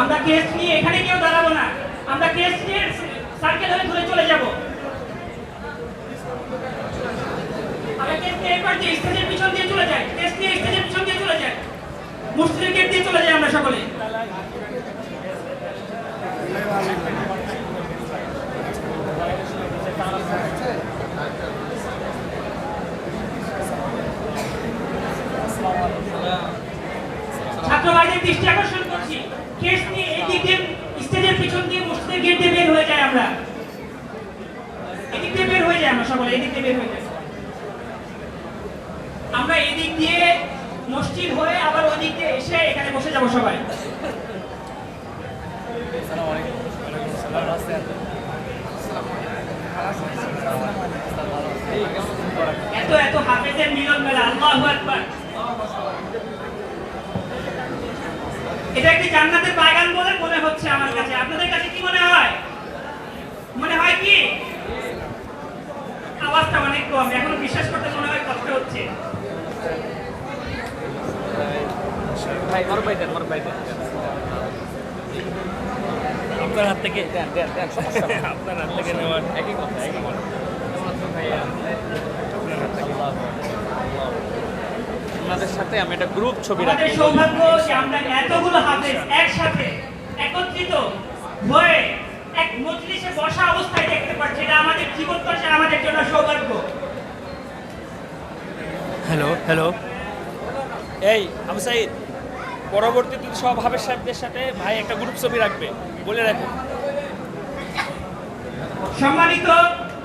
আমরা কেস নিয়ে এখানে কেউ দাঁড়াবো না। আমরা কেস নিয়ে সার্কেল হয়ে ঘুরে চলে যাব। আমরা কেস নিয়ে এরপর যে স্টেজের পিছন দিয়ে চলে যাই কেস নিয়ে স্টেজের পিছন দিয়ে চলে যাই। মসজিদের গেট দিয়ে চলে যাই আমরা সকলে। ছাত্র দৃষ্টি আকর্ষণ হয়ে যায় আমরা। এদিক দিয়ে বের হয়ে যায় আমরা সকলে, এদিক দিয়ে বের হয়ে যায় আমরা এদিক দিয়ে মসজিদ হয়ে আবার ওই দিক দিয়ে এসে এখানে বসে যাব সবাই। এত এত হাফেজের মিলন মেলা, আল্লাহু আকবার। এটা একটি জান্নাতের বাগান বলে মনে হচ্ছে আমার কাছে। আপনাদের কাছে কি মনে হয়? মনে হয় কি? আওয়াজটা অনেক কম এখনও বিশ্বাস করতে মনে হয় কষ্ট হচ্ছে। ভাই মর ভাই দেন মর ভাই দেন। আপনার হাত থেকে দেন দেন দেন সমস্যা আপনার হাত থেকে নেওয়ার একই কথা একই কথা। ভাইয়া আপনার হাত থেকে আপনাদের সাথে আমি একটা গ্রুপ ছবি রাখি সৌভাগ্য যে আমরা এতগুলো হাফেজ একসাথে একত্রিত হয়ে এক মজলিসে বসা অবস্থায় দেখতে পাচ্ছি। এটা আমাদের জীবন আমাদের জন্য সৌভাগ্য। হ্যালো হ্যালো এই আবু সাইদ। পরবর্তীতে সব হাবের সাহেবদের সাথে ভাই একটা গ্রুপ ছবি রাখবে। বলে রাখো। সম্মানিত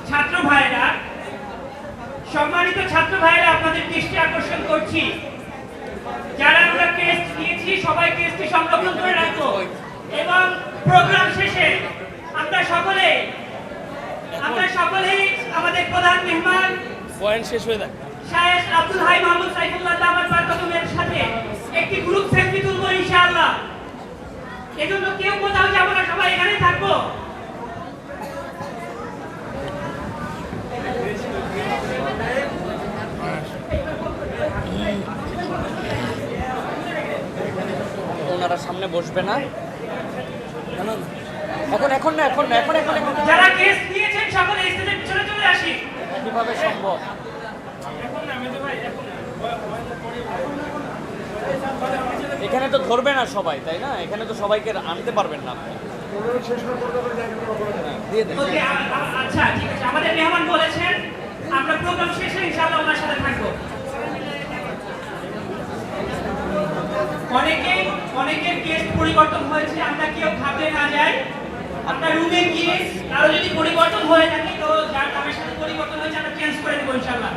ছাত্র ভাইরা সম্মানিত ছাত্র ভাইরা আপনাদের দৃষ্টি আকর্ষণ করছি যারা আমরা টেস্ট নিয়েছি সবাই টেস্টটি সংরক্ষণ করে রাখব এবং প্রোগ্রাম শেষে আমরা সকলে আমরা সকলেই আমাদের প্রধান মেহমান পয়েন্ট শেষ হয়ে যাক। শায়েখ আব্দুল হাই মাহমুদ সাইফুল্লাহ দামাত বারকাতুমের সাথে একটি গ্রুপ সেলফি তুলবো ইনশাআল্লাহ। এজন্য কেউ কোথাও যাব না সবাই এখানে থাকব। ওনারা সামনে বসবে না। এখন এখন না এখন না এখন এখন এখন যারা কেস নিয়েছেন সকলে স্টেজের পিছনে চলে আসি। কীভাবে সম্ভব? এখানে তো ধরবে না সবাই তাই না? এখানে তো সবাইকে আনতে পারবেন না আপনি। হ্যাঁ, আচ্ছা ঠিক আছে। আমাদের মেহমান বলেছেন আমরা প্রোগ্রাম শেষে ইনশাআল্লাহ ওনার সাথে থাকব। অনেকেই অনেকের টেস্ট পরিবর্তন হয়েছে, আমরা কেউ খাতে না যাই। আপনার রুমে গিয়ে কারও যদি পরিবর্তন হয়ে থাকে, তো যার নামের সাথে পরিবর্তন হয়েছে, আমরা চেঞ্জ করে দেবো ইনশাল্লাহ।